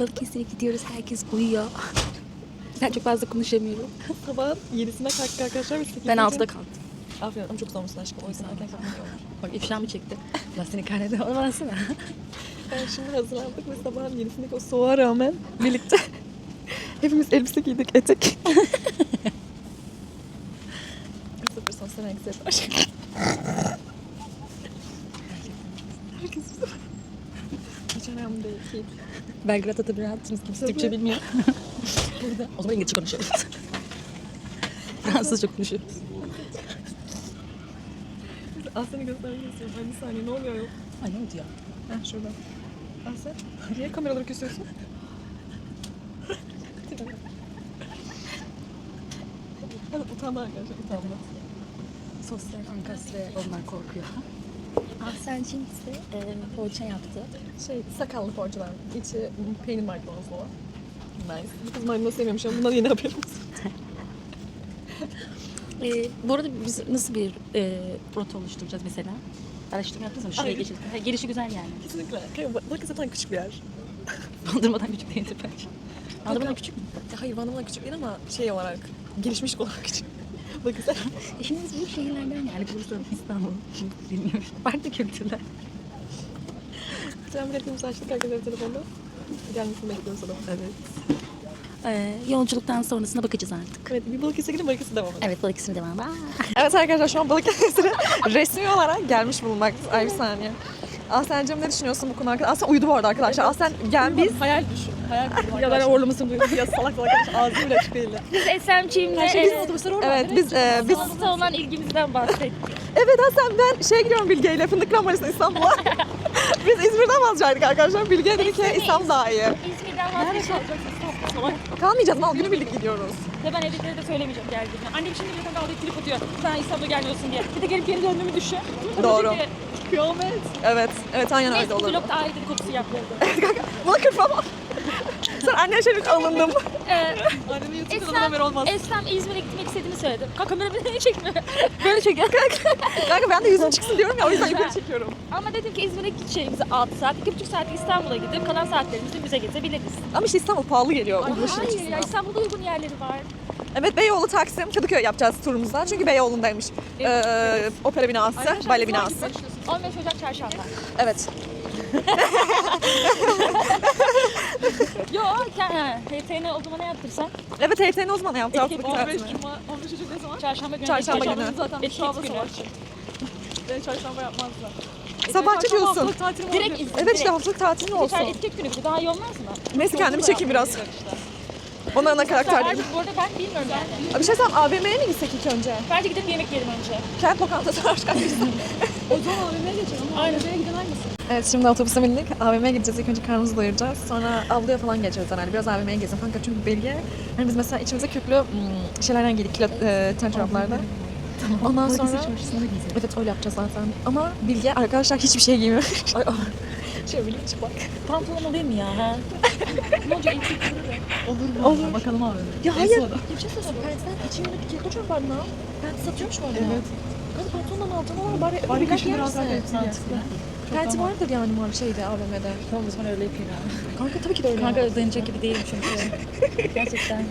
Balıkesir'e gidiyoruz. Herkes uyuyor. Ben çok fazla konuşamıyorum. Sabah 7'sinde kalktık arkadaşlar. Biz Ben 6'da kalktım. Aferin ama çok zormuşsun aşkım. O yüzden erken kalkmak yok. Bak ifşa mı çekti? Lastiğini kaynedi. Onu bana. Ben şimdi hazırlandık ve sabahın 7'sindeki o soğuğa rağmen birlikte hepimiz elbise giydik, etek. Sıfır sosyal anksiyete aşkım. Herkes bize Hiç. Belgrad'a da bir rahatsınız. Kimse. Türkçe bilmiyor. Burada. O zaman İngilizce konuşuyoruz. Fransızca konuşuyoruz. Aslen'i göstermek istiyorum. Ay bir saniye ne oluyor yok? Ay ne oldu ya? Heh şurada. Aslen niye kameraları küsüyorsun? Evet utandı arkadaşlar utandı. Sosyal ankastre onlar korkuyor. Ahsen şimdi ise e, poğaça yaptı. Şey sakallı poğaçalar. İçi peynir maydanozu olan. Nice. Bu kız maydanoz sevmiyormuş ama bundan yeni haberim. E, bu arada biz nasıl bir e, rota oluşturacağız mesela? Araştırma yaptınız mı? Şuraya Hayır. geçelim. Ha, Gelişi güzel yani. Kesinlikle. Bakın zaten küçük bir yer. Bandırmadan küçük değildir bence. Bandırmadan küçük mü? Ya hayır Van'dan küçük değil ama şey olarak gelişmiş olarak küçük. Bakın sen. İşiniz büyük şehirlerden yani Bursa, İstanbul, bilmiyorum. Farklı kültürler. Sen biletimizi açtık arkadaşlar telefonda. Gelmesini bekliyoruz adamın. Evet. Ee, yolculuktan sonrasına bakacağız artık. Evet bir Balıkesir'e gidin Balıkesir'e devam edelim. Evet balık ismi devam. Aa. Evet arkadaşlar şu an Balıkesir'e resmi olarak gelmiş bulunmaktayız. Ay bir saniye. Ahsen'cim ne düşünüyorsun bu konu hakkında? Ahsen uyudu bu arada arkadaşlar. Ahsen gel biz. Hayal düşün. Hayal kurdum Ya ben orlamasın bu ya salak salak ağzım bile açık değildi. Biz SMC'imle Her şey bizim otobüsler orada. Evet biz e, biz Sanat'a olan ilgimizden bahsettik. evet Hasan ben şey gidiyorum Bilge ile Fındık Ramarı'sına İstanbul'a. biz İzmir'den vazgeçtik arkadaşlar. Bilge dedi ki İstanbul daha iyi. İzmir'den vazgeçtik. Kalmayacağız mal günü birlik gidiyoruz. Ve ben evdekilere de söylemeyeceğim geldiğimi. Annem şimdi bile dalga trip atıyor. Sen İstanbul'a gelmiyorsun diye. Bir de gelip geri döndüğümü düşün. Doğru. Ki, Kıyamet. Evet. Evet aynen öyle Neyse olur. vlogda ayrı dedikodusu yapıldı. Buna kırpama. Sen annen şeylik alındım. Ee, Annemin YouTube kanalına haber olmaz. Eslem İzmir'e gitmek istediğini söyledi. Kanka kameramı niye çekmiyor? Böyle çekiyor. Kanka ben de yüzüm çıksın diyorum ya o yüzden yukarı çekiyorum. Ama dedim ki İzmir'e gideceğimizi 6 saat, 2,5 saat İstanbul'a gidip kalan saatlerimizi müze gezebiliriz. Ama işte İstanbul pahalı geliyor. Ay, ulaşım hayır açısından. ya İstanbul'da uygun yerleri var. Evet Beyoğlu Taksim Kadıköy yapacağız turumuzda. Çünkü Beyoğlu'ndaymış. Ee, opera binası, bale binası. 15 Ocak çarşamba. Evet. Yo, HTN olduğuma ne yaptırsam? Evet HTN o zaman yaptı Etki- haftalık 15 tatilini. Cuma, 15 Ocak ne zaman? Çarşamba günü. Çarşamba Etiket günü. Zaten bir Etiket günü. Beni çarşamba yapmazlar. Diyorsun. haftalık tatilim Direkt. İzmir. Evet işte haftalık tatilin olsun. Geçer etiket günü daha iyi olmaz mı? Neyse kendimi çekeyim biraz. Bana ana karakter Artık diyeyim. bu arada ben bilmiyorum yani. Bir şey söyleyeyim AVM'ye mi gitsek ilk önce? Bence gidip yemek yiyelim önce. Kent lokantası var arkadaşlar. O zaman AVM'ye geçelim ama AVM'ye giden hangisi? Evet şimdi otobüse bindik. AVM'ye gideceğiz. İlk önce karnımızı doyuracağız. Sonra avluya falan geçeceğiz herhalde. Biraz AVM'ye gezin kanka çünkü belge. Hani biz mesela içimize kürklü hmm, şeylerden giydik. Kilo, e, ten çoraplardan. Ondan sonra... Evet öyle yapacağız zaten. Ama Bilge arkadaşlar hiçbir şey giymiyor. Ay, ay. Şöyle Bilge çıplak. Pantolon alayım mı ya? Ha? ne olacak etik Olur mu? Olur. Bakalım abi. Ya hayır. hayır. Bir şey söyleyeceğim. Pent'den içimde bir kilo çoraplarını al. Pent satıyormuş mu öyle? Evet. Hadi pantolondan altına al. Bari, Bari kışın biraz daha hepsi Mantıklı. Penti vardır yani mavi şeyde AVM'de. Tamam o zaman öyle yapayım ya. Kanka tabii ki de öyle. Kanka dayanacak gibi değilim çünkü. Gerçekten.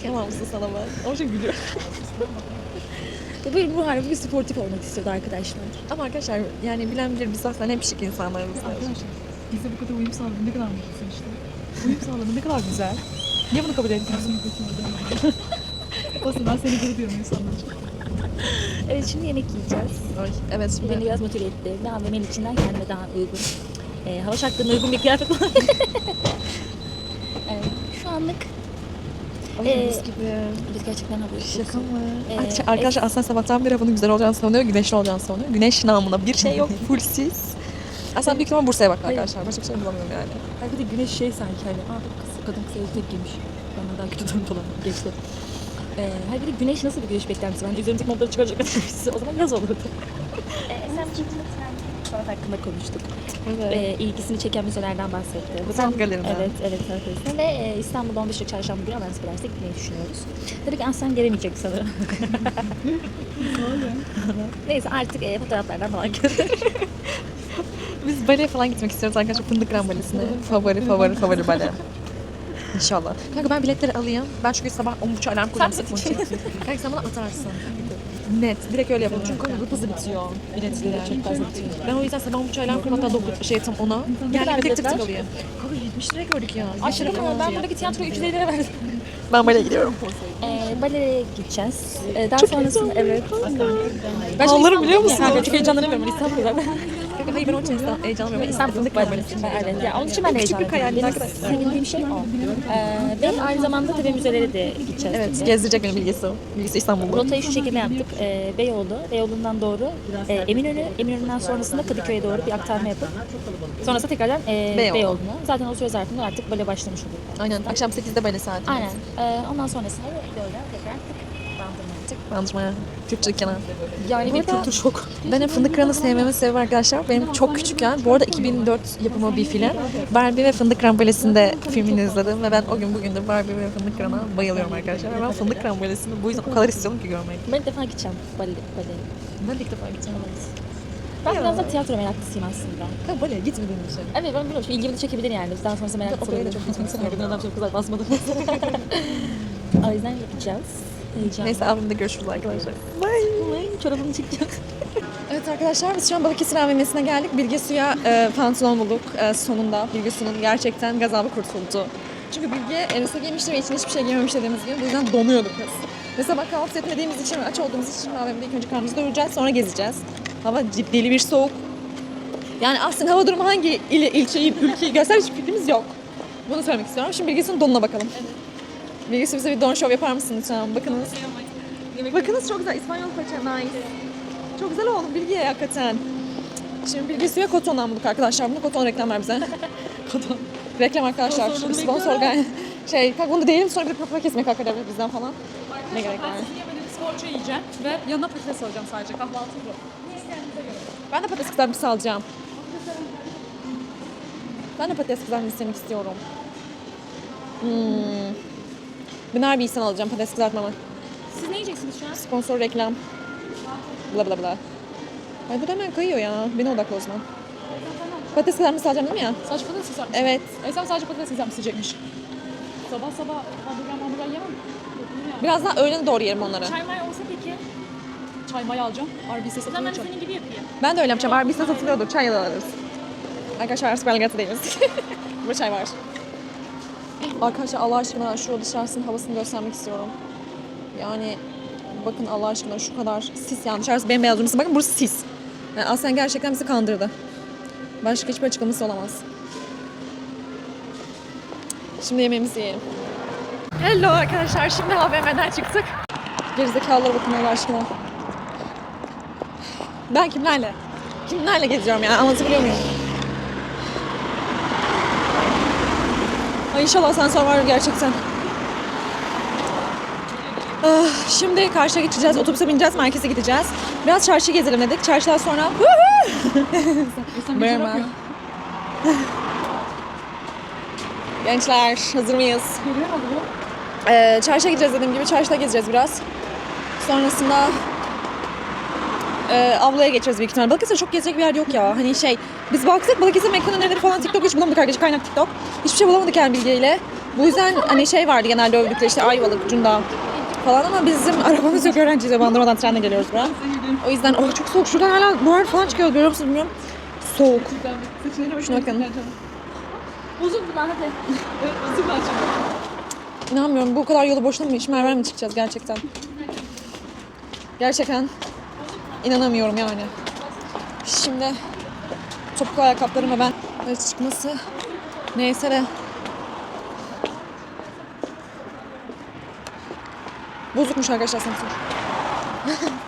Kıyamam mısın sana ben? Ama çok gülüyor. Böyle bu harbi bir sportif olmak istiyordu arkadaşlar. Ama arkadaşlar yani bilen bilir biz zaten hep şık insanlarız. Arkadaşlar bize bu kadar uyum sağladın ne kadar mutlusun işte. Uyum sağladın ne kadar güzel. Niye bunu kabul etmiyorsun? Olsun ben seni görüyorum insanlar. Evet şimdi yemek yiyeceğiz. Ay, evet şimdi. beni biraz motive etti. Ben AVM'nin içinden kendime daha uygun, e, hava şartlarına uygun bir kıyafet bulayım. evet, şu anlık Ay, Ee, gibi. biz gerçekten hava Şaka mı? Ee, Arkadaşlar, aslında sabahtan beri havanın güzel olacağını savunuyor, güneşli olacağını savunuyor. Güneş namına bir şey yok, full sis. Aslında büyük ihtimal Bursa'ya baktı arkadaşlar. Başka bir şey bulamıyorum yani. Bir de güneş şey sanki hani aa kız, kadın kız etek giymiş. Benden daha kötü durum falan geçti. Ee, hayır bir de güneş nasıl bir güneş beklentisi? Bence üzerimdeki montları çıkaracak kadar o zaman yaz olurdu. ee, sen sanat hakkında konuştuk. Evet. Ee, ilgisini çeken müzelerden bahsetti. Bu sanat galerinden. Evet, evet sanat galerisinden. Ve e, İstanbul'da 15 Ocak çarşamba günü Alliance Plaza'da gitmeyi düşünüyoruz. Tabii ki Aslan gelemeyecek sanırım. Neyse artık e, fotoğraflardan falan. Biz baleye falan gitmek istiyoruz arkadaşlar. Fındık Ram Balesi'ne. Favori, favori, favori bale. İnşallah. Kanka ben biletleri alayım. Ben çünkü sabah 10.30 alarm kuracağım Sen. Kanka sen bana atarsın. Net. Direkt öyle yapalım. Çünkü kanka hızlı bitiyor. Biletleri çok fazla bitiyor. Ben o yüzden sabah 10.30 alarm kurup hatta 9 şey tam ona. Yani bir tek tık biletler? tık alayım. Kanka 70 liraya gördük ya. Aşırı mı? Ben buradaki tiyatroya 350 lira verdim. Ben böyle gidiyorum. Ee, baleye gideceğiz. Ee, daha sonrasında evet. Ben Ağlarım biliyor musun? Kanka çok heyecanlanamıyorum. İstanbul'da. Hayır ben onun için İstanbul- heyecanlanmıyorum. Ben İstanbul'da Fındık balesi. Evet. Ya onun için ben de Küçük bir hayalim Benim arkadaşlar. sevindiğim şey o. Ee, ve aynı zamanda tabii müzelere de gideceğiz. Evet, şimdi. gezdirecek beni bilgisi. Bilgisi İstanbul'da. Rotayı şu şekilde yaptık. Ee, Beyoğlu, Beyoğlu'ndan doğru e, Eminönü, Eminönü'nden sonrasında Kadıköy'e doğru bir aktarma yapıp sonrasında tekrardan e, Beyoğlu. Beyoğlu'na. Zaten o süre zarfında artık bale başlamış oluyor. Aynen, akşam 8'de böyle saat. Aynen. Ee, ondan sonrasında da Beyoğlu'na tekrar bandırma Türkçe dükkana. Yani bir kültür şok. Ben hep Fındık Kıran'ı sevmemin sebebi arkadaşlar. Benim çok küçükken, bu arada 2004 yapımı bir film. Barbie ve Fındık Kıran Balesi'nde filmini izledim ve ben o gün bugün de Barbie ve Fındık Kıran'a bayılıyorum arkadaşlar. Ve ben Fındık Kıran Balesi'ni bu yüzden o kadar istiyorum ki görmek. Ben ilk defa gideceğim bale, baleye. Ben ilk defa gideceğim. Ben biraz da tiyatro meraklısıyım aslında. Ha baleye gitmediğim için. Evet ben biliyorum. İlgimi de çekebilir yani. Daha sonrasında meraklısı Operaya da olabilir. çok gitmek istemiyorum. Adam çok güzel basmadı. O yüzden gideceğiz. Heyecanlı. Neyse abimde görüşürüz arkadaşlar. Ay, Çorabını çıkacak. Evet arkadaşlar biz şu an Balıkesir AVM'sine geldik. Bilge Su'ya e, pantolon bulduk e, sonunda. Bilge Su'nun gerçekten gazabı kurtuldu. Çünkü Bilge elbise giymişti ve içine hiçbir şey giymemiş dediğimiz gibi. Bu yüzden donuyordu kız. Ve sabah kahvaltı etmediğimiz için ve aç olduğumuz için AVM'de ilk önce karnımızı doyuracağız sonra gezeceğiz. Hava ciddili bir soğuk. Yani aslında hava durumu hangi ili, ilçeyi, ülkeyi göster hiç fikrimiz yok. Bunu söylemek istiyorum. Şimdi Bilge Su'nun donuna bakalım. Bilge Su bize bir don show yapar mısın lütfen? Bakınız. Bakınız çok güzel. İspanyol paça nice. Çok güzel oldu Bilge'ye hakikaten. Şimdi Bilge Su'ya Koton'dan bulduk arkadaşlar. Bunu Koton reklam ver bize. Koton. Reklam arkadaşlar. Sponsor gay. Şey, kanka bunu değilim sonra bir papara kesmek hak eder bizden falan. Ne gerek var? Yemedim sporcu yiyeceğim ve yanına patates alacağım sadece. Kahvaltı bu. Ben de patates kızartması alacağım. Ben de patates kızartması yemek istiyorum. Hmm. Ben harbi iyisen alacağım patates kızartmamı. Siz ne yiyeceksiniz şu an? Sponsor reklam. Bla bla bla. Ay bu da hemen kayıyor ya. Beni odakla o zaman. Patates kızartması alacağım değil mi ya? Sadece patates kızartması. Evet. Esem sadece patates kızartması yiyecekmiş. Sabah sabah hamburger hamburger yemem. Biraz daha öğlene doğru yerim onları. Çay may olsa peki? Çay may alacağım. Arbise satılıyor ben çay. senin gibi yapayım. Ben de öyle yapacağım. Arbis'te satılıyordur. Çay alırız. Arkadaşlar Belgrad'da değiliz. Burada çay var. Arkadaşlar Allah aşkına şu dışarısının havasını göstermek istiyorum. Yani bakın Allah aşkına şu kadar sis yani dışarısı bembeyaz durması. Bakın burası sis. Yani aslında gerçekten bizi kandırdı. Başka hiçbir açıklaması olamaz. Şimdi yemeğimizi yiyelim. Hello arkadaşlar. Şimdi AVM'den çıktık. Gerizekalılara bakın Allah aşkına. Ben kimlerle? Kimlerle geziyorum yani anlatabiliyor muyum? İnşallah asansör var gerçekten. Ah, şimdi karşıya geçeceğiz, otobüse bineceğiz, merkeze gideceğiz. Biraz çarşı gezelim dedik. Çarşıdan sonra... Merhaba. Gençler hazır mıyız? Ee, çarşıya gideceğiz dediğim gibi. Çarşıda gezeceğiz biraz. Sonrasında e, avluya geçeceğiz büyük ihtimalle. Balıkesir'de çok gezecek bir yer yok ya. Hani şey, biz baktık Balıkesir mekan önerileri falan TikTok hiç bulamadık arkadaşlar. Kaynak TikTok. Hiçbir şey bulamadık yani bilgiyle. Bu yüzden hani şey vardı genelde övdükleri işte Ayvalık, Cunda falan ama bizim arabamız yok öğrenciyiz Bandırma'dan trenle geliyoruz buraya. O yüzden oh çok soğuk. Şuradan hala buhar falan çıkıyor görüyor musunuz bilmiyorum. Soğuk. Şuna bakın. Bozuk bu lan hadi. Nasıl açacağım? İnanmıyorum bu kadar yolu boşuna mı hiç mermer mi çıkacağız gerçekten? Gerçekten inanamıyorum yani. Şimdi topuklu ayakkabılarımla ben evet, çıkması neyse de bozukmuş arkadaşlar sensör.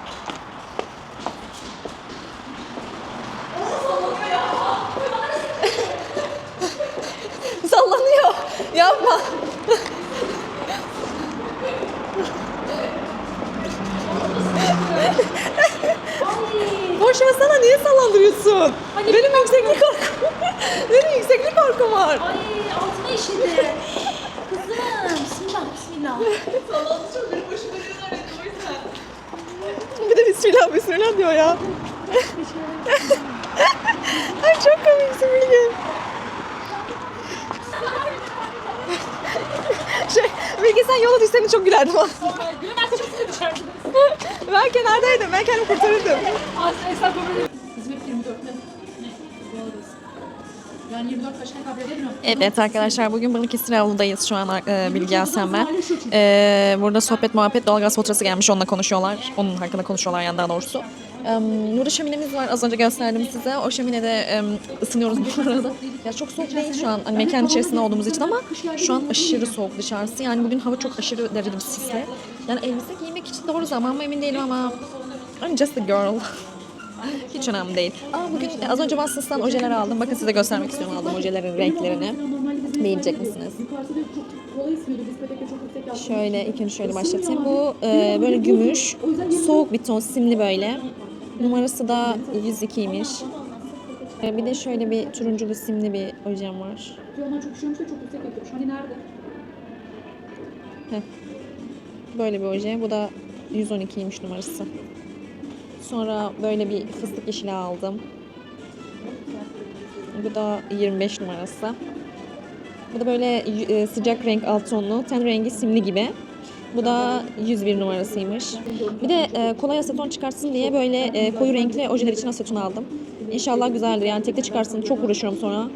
var. Ay altıma işedi. Kızım. Bismillah bismillah. Bir de bismillah bismillah diyor ya. Ay çok komiksin Bilge. Bilge sen yola düşseydin çok gülerdim. Gülemez çok dışarıda. ben kenardaydım. Ben kendimi kurtarırdım. Aslında hesap. Hizmet 24'te. Ne? Doğalgaz. Yani 24 kaçına kabul edemiyorum. Evet arkadaşlar bugün Balıkesir Avlu'dayız şu an e, Bilge Aslan ben. E, burada sohbet muhabbet doğalgaz faturası gelmiş onunla konuşuyorlar. Onun hakkında konuşuyorlar yani daha doğrusu. E, burada şöminemiz var az önce gösterdim size. O şöminede e, ısınıyoruz bu arada. Ya çok soğuk değil şu an hani mekan içerisinde olduğumuz için ama şu an aşırı soğuk dışarısı. Yani bugün hava çok aşırı derecede sisli. Yani elbise giymek için doğru zaman mı emin değilim ama I'm just a girl. Hiç önemli değil. Aa, bugün az önce Watsons'tan ojeler aldım. Bakın size göstermek istiyorum aldığım ojelerin renklerini. Beğenecek misiniz? Şöyle ilk önce şöyle başlatayım. Bu e, böyle gümüş, soğuk bir ton, simli böyle. Numarası da 102'ymiş. E, bir de şöyle bir turunculu simli bir ojem var. Nerede? Böyle bir oje. Bu da 112'ymiş numarası. Sonra böyle bir fıstık yeşili aldım. Bu da 25 numarası. Bu da böyle e, sıcak renk alt tonlu, ten rengi simli gibi. Bu da 101 numarasıymış. Bir de e, kolay aseton çıkartsın diye böyle e, koyu renkli ojeler için aseton aldım. İnşallah güzeldir. Yani tekte çıkarsın. Çok uğraşıyorum sonra.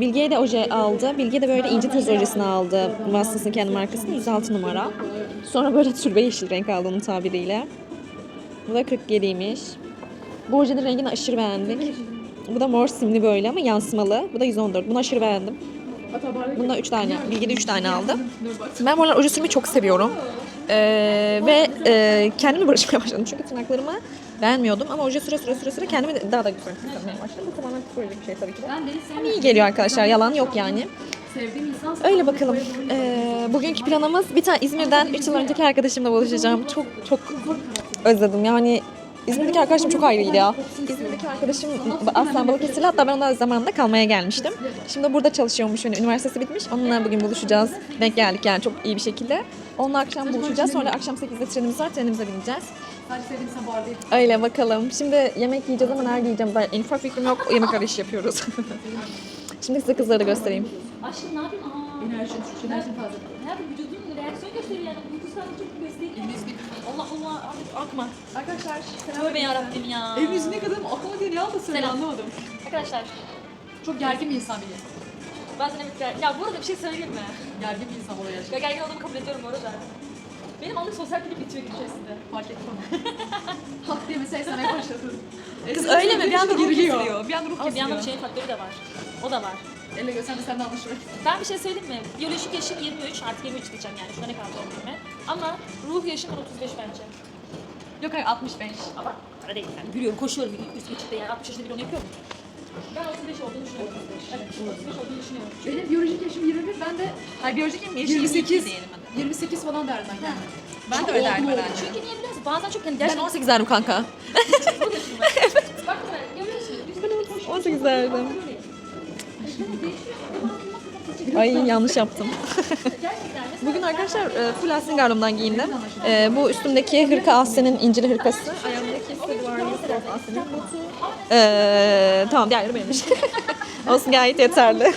Bilge'ye de oje aldı. Bilge de böyle ince toz ojesini aldı. Watsons'ın kendi markasının 106 numara. Sonra böyle türbe yeşil renk aldı onun tabiriyle. Bu da 47'ymiş. Bu ojenin rengini aşırı beğendik. Bu da mor simli böyle ama yansımalı. Bu da 114. Bunu aşırı beğendim. Bunda 3 tane, Bilge de 3 tane aldı. Ben bu aralar oje sürmeyi çok seviyorum. Ee, ve e, kendimi barışmaya başladım. Çünkü tırnaklarımı beğenmiyordum ama oje süre süre süre süre kendimi daha da güzel hissetmeye başladım. Bu tamamen psikolojik bir şey tabii ki de. Ama iyi geliyor arkadaşlar. Yalan yok yani. Öyle bakalım. Ee, bugünkü planımız bir tane İzmir'den 3 yıl önceki arkadaşımla buluşacağım. Çok çok özledim. Yani İzmir'deki arkadaşım çok ayrıydı ya. İzmir'deki arkadaşım Aslan Balıkesirli. Hatta ben ona zamanında kalmaya gelmiştim. Şimdi burada çalışıyormuş. Yani üniversitesi bitmiş. Onunla bugün buluşacağız. Denk geldik yani çok iyi bir şekilde. Onunla akşam buluşacağız. Sonra akşam 8'de trenimiz var. Trenimize bineceğiz. Öyle bakalım. Şimdi yemek yiyeceğiz ama nerede yiyeceğim? Ben en ufak fikrim yok. Yemek arayışı yapıyoruz. Şimdi size kızları da göstereyim. Aşkım ne yapayım? Aa. Enerjin, enerjin taze. Hayatım vücudun reaksiyon gösteriyor yani. Uyku sağlığı çok gösteriyor. Akma. Arkadaşlar Tövbe yarabbim ya. Evin yüzüne kadar aklıma diye ne aldı söyle Selam. anlamadım. Arkadaşlar Çok gergin bir insan bile. bazen evet ger- Ya bu arada bir şey söyleyeyim mi? Gergin bir insan oluyor gerçekten. Ya gergin olduğumu kabul ediyorum bu arada. Benim anlık sosyal pilim bitiyor gün içerisinde. Fark ettim. Hak diye mesela esnemeye başladın. Kız öyle mi? Bir anda ruh kesiliyor. Bir anda ruh Ama bir yandan kesiliyor. şey faktörü de var. O da var. Elle gösterme sen de anlaşılır. Ben bir şey söyleyeyim mi? Biyolojik yaşım 23, artık 23 diyeceğim yani. Şuna ne kadar doğru bilme. Ama ruh yaşım 35 bence. Yok hayır 65. Ama para değil yani. Gülüyorum, koşuyorum üstüme çıktı yani. 60 yaşında biri onu yapıyor mu? Ben 35 olduğunu düşünüyorum. Evet, 35 olduğunu düşünüyorum. Benim biyolojik yaşım 21 ben de Hayır biyolojik mi? 28 28 falan derdim ben kendime. Ben de öyle derdim herhalde. Çünkü niye biliyor musun? Bazen çok hani Ben gerçekten... 18 derdim kanka. Bak görüyorsun. Biz 18 derdim. Ay yanlış yaptım. Bugün arkadaşlar e, full Aslı Garlum'dan giyindim. E, bu üstümdeki hırka Aslı'nın incili hırkası. Ayağımdaki Stradivarius Aslı'nın botu. E, tamam diğerleri benimmiş. Olsun gayet yeterli.